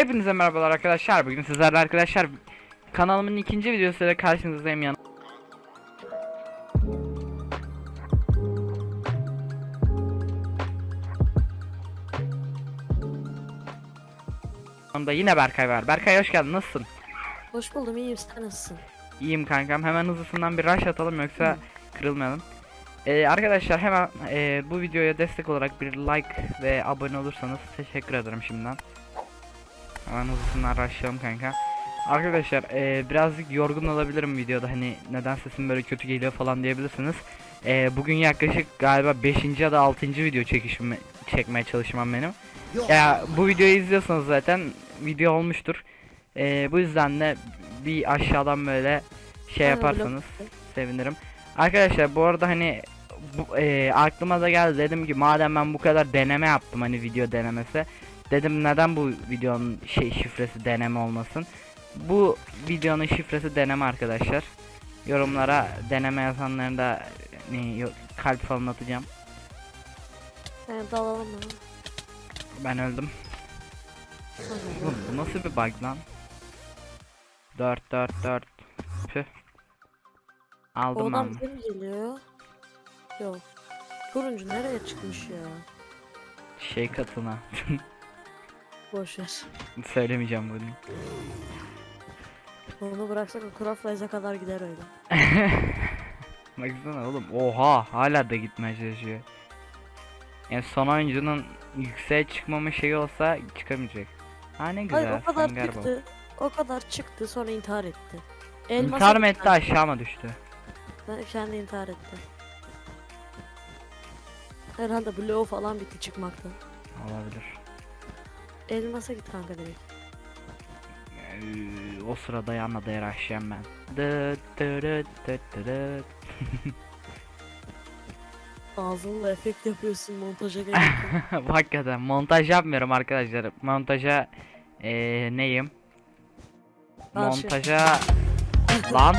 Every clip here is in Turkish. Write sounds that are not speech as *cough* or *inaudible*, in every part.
Hepinize merhabalar arkadaşlar. Bugün sizlerle arkadaşlar kanalımın ikinci videosuyla karşınızdayım yan. Yanımda yine Berkay var. Berkay hoş geldin. Nasılsın? Hoş buldum iyiyim sen nasılsın? İyiyim kankam. Hemen hızlısından bir rush atalım yoksa kırılmayalım. Ee, arkadaşlar hemen e, bu videoya destek olarak bir like ve abone olursanız teşekkür ederim şimdiden. Hemen hızlısından rushlayalım kanka. Arkadaşlar e, birazcık yorgun olabilirim videoda hani neden sesim böyle kötü geliyor falan diyebilirsiniz. E, bugün yaklaşık galiba 5. ya da 6. video çekişimi çekmeye çalışmam benim. Ya bu videoyu izliyorsanız zaten video olmuştur. E, bu yüzden de bir aşağıdan böyle şey yaparsanız sevinirim. Arkadaşlar bu arada hani bu, e, aklıma da geldi dedim ki madem ben bu kadar deneme yaptım hani video denemesi dedim neden bu videonun şey şifresi deneme olmasın. Bu videonun şifresi deneme arkadaşlar. Yorumlara deneme yazanların da ne, yo- kalp falan atacağım. Yani dalalım mı? Ben öldüm. Oğlum bu nasıl bir bug lan? 4 4 4 Püh. Aldım ben. Oradan bize mi geliyor? Yok. Turuncu nereye çıkmış ya? Şey katına. *laughs* Boşver. Söylemeyeceğim bunu. Onu bıraksak o Craftlize'a kadar gider öyle. *laughs* Baksana oğlum. Oha hala da gitmeye çalışıyor. Yani son oyuncunun yükseğe çıkmama şeyi olsa çıkamayacak. Ha ne güzel. Hayır o kadar Sangar çıktı. O kadar çıktı sonra intihar etti. Elmasa İntihar mı etti aşağı mı düştü? Kendi intihar etti. Herhalde bloğu falan bitti çıkmaktan. Olabilir. Elmasa git kanka direkt. Ee, o sırada yanına da yaraşacağım ben. Dırıt. *laughs* Ağzınla efekt yapıyorsun montaja gerek yok. *laughs* Hakikaten montaj yapmıyorum arkadaşlar. Montaja eee neyim? Karşı. Montaja lan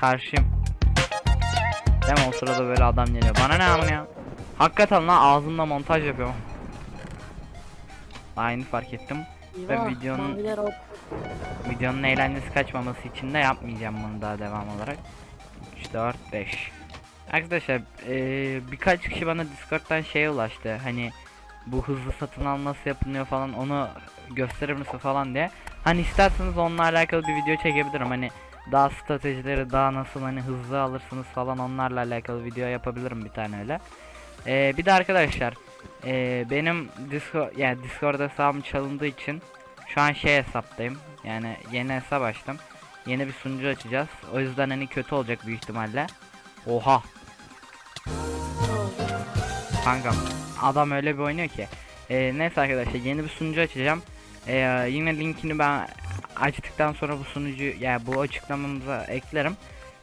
karşıyım. Değil mi o sırada böyle adam geliyor. Bana ne amına ya? Hakikaten lan ağzımla montaj yapıyorum. Aynı fark ettim. Eyvah, videonun- Videonun eğlencesi kaçmaması için de yapmayacağım bunu daha devam olarak. 3, 4, 5. Arkadaşlar eee, birkaç kişi bana Discord'dan şeye ulaştı. Hani bu hızlı satın al nasıl yapılıyor falan onu gösterir misin falan diye. Hani isterseniz onunla alakalı bir video çekebilirim. Hani daha stratejileri daha nasıl hani hızlı alırsınız falan onlarla alakalı video yapabilirim bir tane öyle. Eee, bir de arkadaşlar eee, benim Discord yani Discord hesabım çalındığı için şu an şey hesaptayım. Yani yeni hesap açtım. Yeni bir sunucu açacağız. O yüzden hani kötü olacak büyük ihtimalle. Oha kankam. Adam öyle bir oynuyor ki. Ee, neyse arkadaşlar yeni bir sunucu açacağım. Ee, yine linkini ben açtıktan sonra bu sunucu yani bu açıklamamıza eklerim.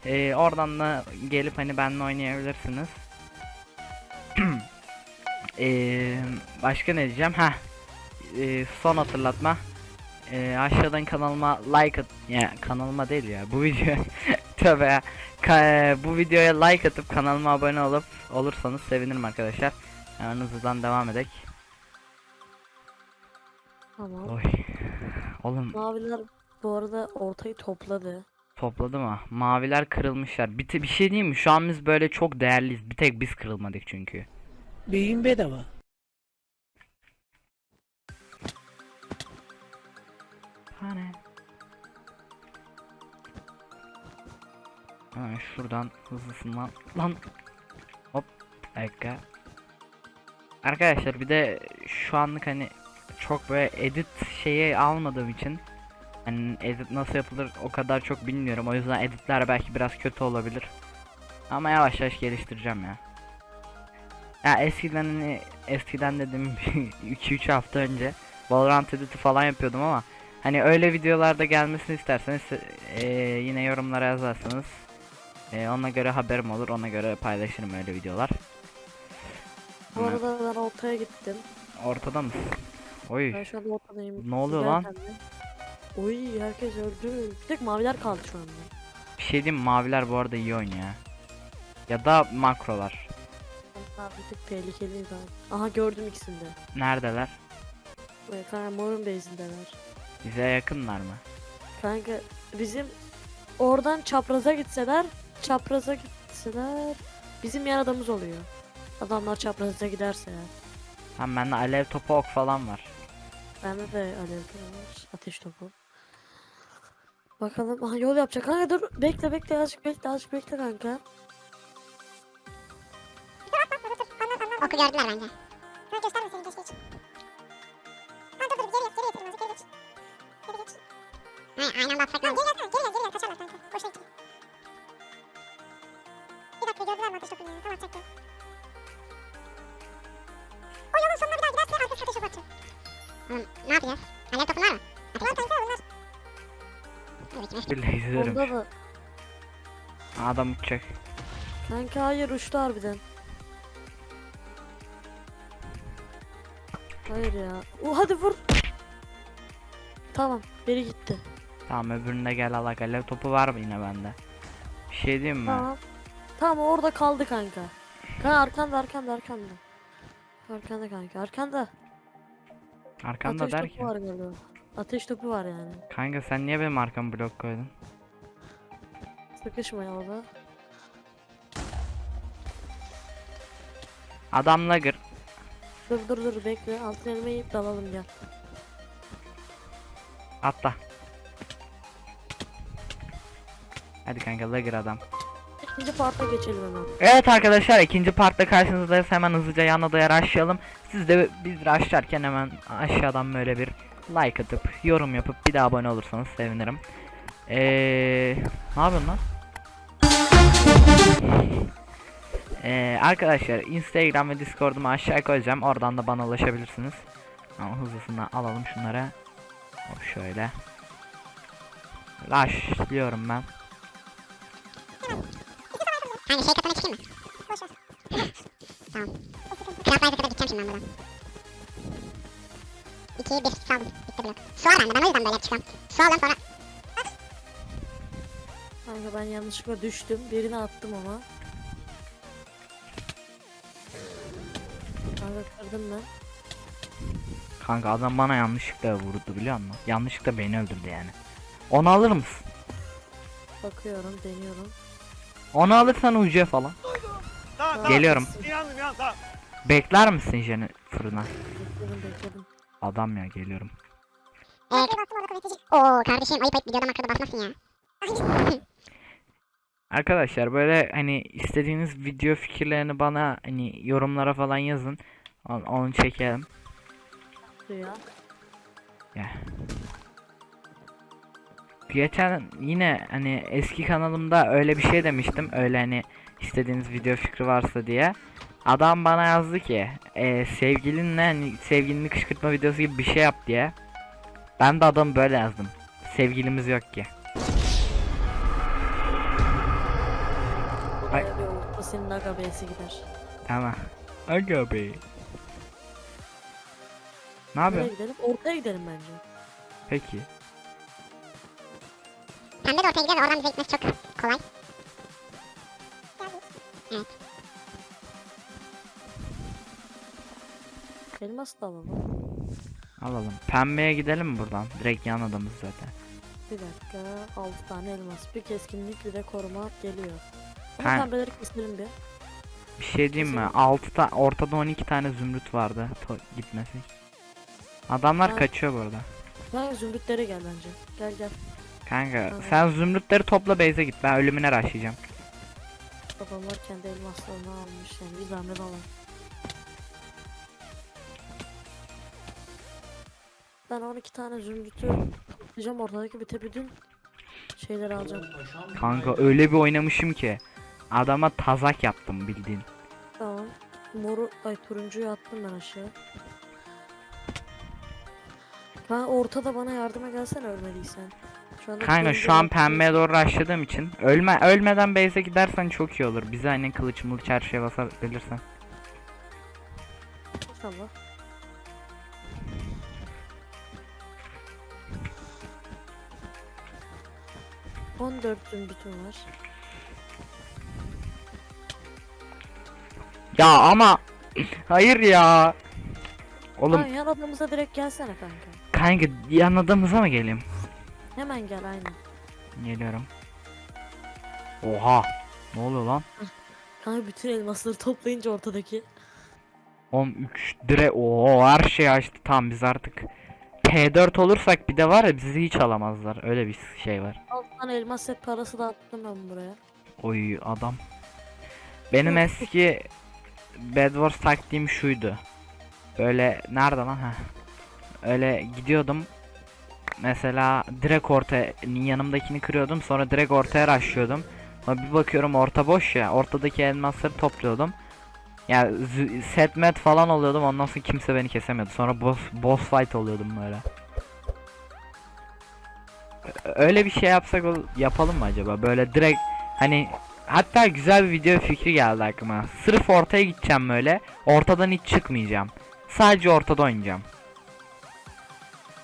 Ee, oradan da gelip hani benimle oynayabilirsiniz. Ee, başka ne diyeceğim? Ha. son hatırlatma. Ee, aşağıdan kanalıma like at ya kanalıma değil ya bu video *laughs* tövbe ya Ka- bu videoya like atıp kanalıma abone olup olursanız sevinirim arkadaşlar. Hemen hızlıdan devam edek. Tamam. Oy. Oğlum Maviler bu arada ortayı topladı. topladı mı? Maviler kırılmışlar. Bir, bir şey diyeyim mi? Şu an biz böyle çok değerliyiz. Bir tek biz kırılmadık çünkü. Beyin bedava. Hani. Hemen şuradan hızlısından lan hop dakika. Arkadaşlar bir de şu anlık hani çok böyle edit şeyi almadığım için hani edit nasıl yapılır o kadar çok bilmiyorum. O yüzden editler belki biraz kötü olabilir. Ama yavaş yavaş geliştireceğim ya. Ya eskiden hani eskiden dedim *laughs* 2-3 hafta önce Valorant editi falan yapıyordum ama Hani öyle videolarda gelmesini isterseniz eee, yine yorumlara yazarsanız eee, ona göre haberim olur ona göre paylaşırım öyle videolar. Bu Hemen arada ben ortaya gittim. ortada mısın? Oy Ben şu anda ortadayım. Ne oluyor lan? Oy herkes öldü. Bir tek maviler kaldı şu anda. bir şey diyeyim mi? maviler bu arada iyi oynuyor. Ya da makrolar. Onlar bir tık tehlikeli galiba. Aha gördüm ikisini de. Neredeler? Ve kanka morun base'indeler. Bize yakınlar mı? Kanka bizim oradan çapraza gitseler, çapraza gitseler bizim yan adamız oluyor. Adamlar çapraza giderse ya. Tamam bende alev topu ok falan var. Bende de alev var. Ateş topu. Bakalım. Aha, yol yapacak. Kanka dur. Bekle bekle azıcık bekle azıcık bekle kanka. Oku gördüler bence. Ha göster misin geç geç. Ha dur dur geri geri getirin azıcık geri geç. Geri geç. Anda atsak ne olur? Geri gel geri gel geri gel kaçarlar kanka. Boşuna gitme. Bir dakika gördüler mi ateş topunu ya? Tam atacak ya. O yolun sonuna bir daha giderse arkası ateş topu atacak. Oğlum ne yapacağız? Alev topu var mı? Ateş topu. bunlar. Dur bakayım. Bir laser'ım. Onda da. Adam uçacak. Kanka hayır uçtu harbiden. Hayır ya. O hadi vur. Tamam. Biri gitti. Tamam öbüründe gel alak. Alev topu var mı yine bende? Bir şey diyeyim mi? Tamam. Tamam orada kaldı kanka. Kanka arkanda arkanda arkanda. Arkanda kanka arkanda. Arkanda Ateş topu derken. var galiba. Ateş topu var yani. Kanka sen niye benim arkamı blok koydun? Sıkışma ya orada. Adam lagır. Dur dur dur bekle. Altın elmayı dalalım gel. Atla. Hadi kanka lagır adam. İkinci parta geçelim hemen. Evet arkadaşlar ikinci partta karşınızdayız. Hemen hızlıca yan odaya rushlayalım. Siz de biz rushlarken hemen aşağıdan böyle bir like atıp yorum yapıp bir daha abone olursanız sevinirim. Eee ne yapıyorsun lan? Eee arkadaşlar Instagram ve Discord'umu aşağı koyacağım. Oradan da bana ulaşabilirsiniz. Ama hızlısına alalım şunları. Hop şöyle. Rushlıyorum ben. Hani şey katına çıkayım mı? Tamam. Rise'a kadar gideceğim şimdi ben buradan. 2, 1, saldım. Bitti blok. Su bende, ben o yüzden böyle yapacağım. Su alıyorum sonra... Kanka ben yanlışlıkla düştüm. Birini attım ama. Kanka kırdım ben. Kanka adam bana yanlışlıkla vurdu biliyor musun? Yanlışlıkla beni öldürdü yani. Onu alır mısın? Bakıyorum, deniyorum. Onu alırsan UC falan. Tamam tamam. Geliyorum. İnandım ya tamam. Bekler misin Jenny fırına? Bekledim, bekledim. Adam ya geliyorum. Ee, Oo kardeşim ayıp ayıp videoda makrada basmasın ya. *laughs* Arkadaşlar böyle hani istediğiniz video fikirlerini bana hani yorumlara falan yazın. On- Onu çekelim. Ya. Ya. Geçen yine hani eski kanalımda öyle bir şey demiştim. Öyle hani istediğiniz video fikri varsa diye. Adam bana yazdı ki e, sevgilinle hani sevgilini kışkırtma videosu gibi bir şey yap diye. Ben de adam böyle yazdım. Sevgilimiz yok ki. Ay. Senin aga B'si gider. Tamam. Aga be. Ne Nereye yapıyorsun? gidelim? Ortaya gidelim bence. Peki. Pembe de ortaya gider ve oradan bize gitmesi çok kolay. Evet. Elmas da alalım. Alalım. Pembeye gidelim mi buradan? Direkt yan adamız zaten. Bir dakika. 6 tane elmas. Bir keskinlik bir de koruma geliyor. Ama Ha. pembeleri keselim bir. Bir şey diyeyim mi? 6 ta ortada 12 tane zümrüt vardı. To gitmesi. Adamlar Ha. kaçıyor burada. Kanka zümrütlere gel bence. Gel gel. Kanka Tamam. sen zümrütleri topla base'e git. Ben ölümüne rushlayacağım. Adamlar kendi elmaslarını almış yani bir zahmet alın. Ben 12 tane zümrütü alacağım ortadaki bir bütün şeyleri alacağım. Kanka öyle bir oynamışım ki. Adama tazak yaptım bildiğin. Tamam. Moru ay turuncuyu attım ben aşağı. Ben ortada bana yardıma gelsene ölmediysen. Şu anda Kanka şu an pembeye doğru rushladığım için ölme ölmeden base'e gidersen çok iyi olur. Bize hani kılıç mılıç her şeye basabilirsen. İnşallah. On dört zümrütüm var. Ya ama *laughs* hayır ya. Oğlum Lan yan adamıza direkt gelsene kanka. Kanka yan adamıza mı geleyim? Hemen gel aynen. Geliyorum. Oha. Ne oluyor lan? Kanka bütün elmasları toplayınca ortadaki. 13 dire o her şey açtı tam biz artık P4 olursak bir de var ya bizi hiç alamazlar öyle bir şey var. Alttan elmas set parası da attım ben buraya. Oy adam. Benim *laughs* eski Bed Wars taktiğim şuydu. Böyle nerede lan ha? Öyle gidiyordum. Mesela direkt ortaya yanımdakini kırıyordum sonra direkt ortaya rushlıyordum. Sonra bir bakıyorum orta boş ya ortadaki elmasları topluyordum. Ya zü- set met falan oluyordum ondan sonra kimse beni kesemiyordu. Sonra boss, boss fight oluyordum böyle. Öyle bir şey yapsak yapalım mı acaba? Böyle direkt hani hatta güzel bir video fikri geldi aklıma. Sırf ortaya gideceğim böyle. Ortadan hiç çıkmayacağım. Sadece ortada oynayacağım.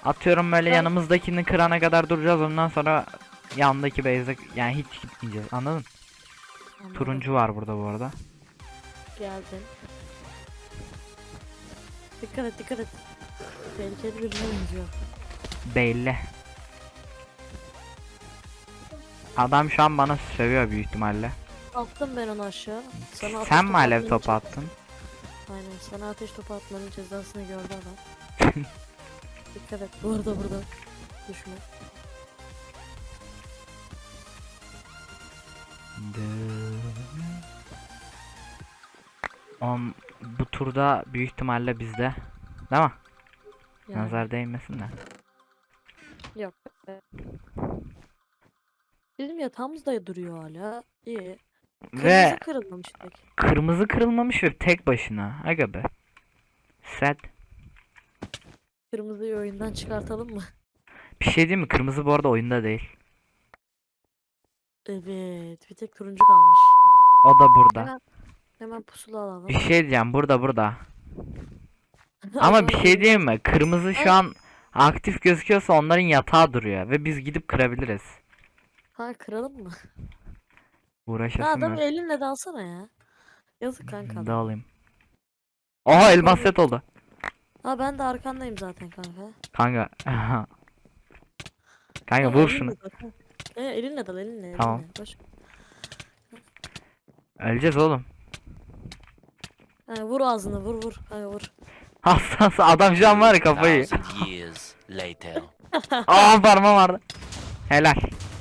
Atıyorum böyle yanımızdakini kırana kadar duracağız ondan sonra yandaki base'e yani hiç gitmeyeceğiz. Anladın? Anladım. Turuncu var burada bu arada. Geldin. Dikkat et dikkat et. Tehlikeli birine benziyor. Belli. Adam şu an bana sövüyor büyük ihtimalle. Attım ben onu aşağı. Sana ateş Sen mi alev topu attın? Aynen sana ateş topu atmanın cezasını gördü adam. *laughs* dikkat et. Burada burada. Düşme. On, bu turda büyük ihtimalle bizde. Değil mi? Yani. Nazar değmesin de. Yok. Bizim yatağımız da duruyor hala. İyi. Kırmızı Ve kırılmamış tek. kırmızı kırılmamış ve tek başına. Aga be. Sad. Kırmızıyı oyundan çıkartalım mı? Bir şey diyeyim mi? Kırmızı bu arada oyunda değil. Evet. Bir tek turuncu kalmış. O da burada. Hemen, hemen pusula alalım. Bir şey diyeceğim burada burada. *laughs* Ama bir şey diyeyim mi? Kırmızı şu an aktif gözüküyorsa onların yatağı duruyor ve biz gidip kırabiliriz. Ha kıralım mı? Ha Uğraşasın adamı var. elinle dalsana ya. Yazık kanka. adama. Dağılayım. Oha elmas set oldu. Ha ben de arkandayım zaten kanka. Kanka. *laughs* Kanka vur şunu. E, elinle dal elinle. Tamam. elinle. Boş. Öleceğiz oğlum. Ha, vur ağzını vur vur. Ha, vur. *laughs* Hastası adam şu an var ya kafayı. *laughs* Aa parmağım vardı. Helal.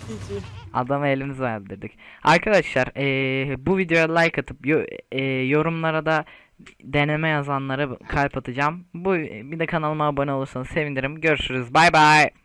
GG. Adamı elimize verdirdik. Arkadaşlar eee, bu videoya like atıp yo- eee, yorumlara da deneme yazanlara kalp atacağım. Bu bir de kanalıma abone olursanız sevinirim. Görüşürüz. Bay bay.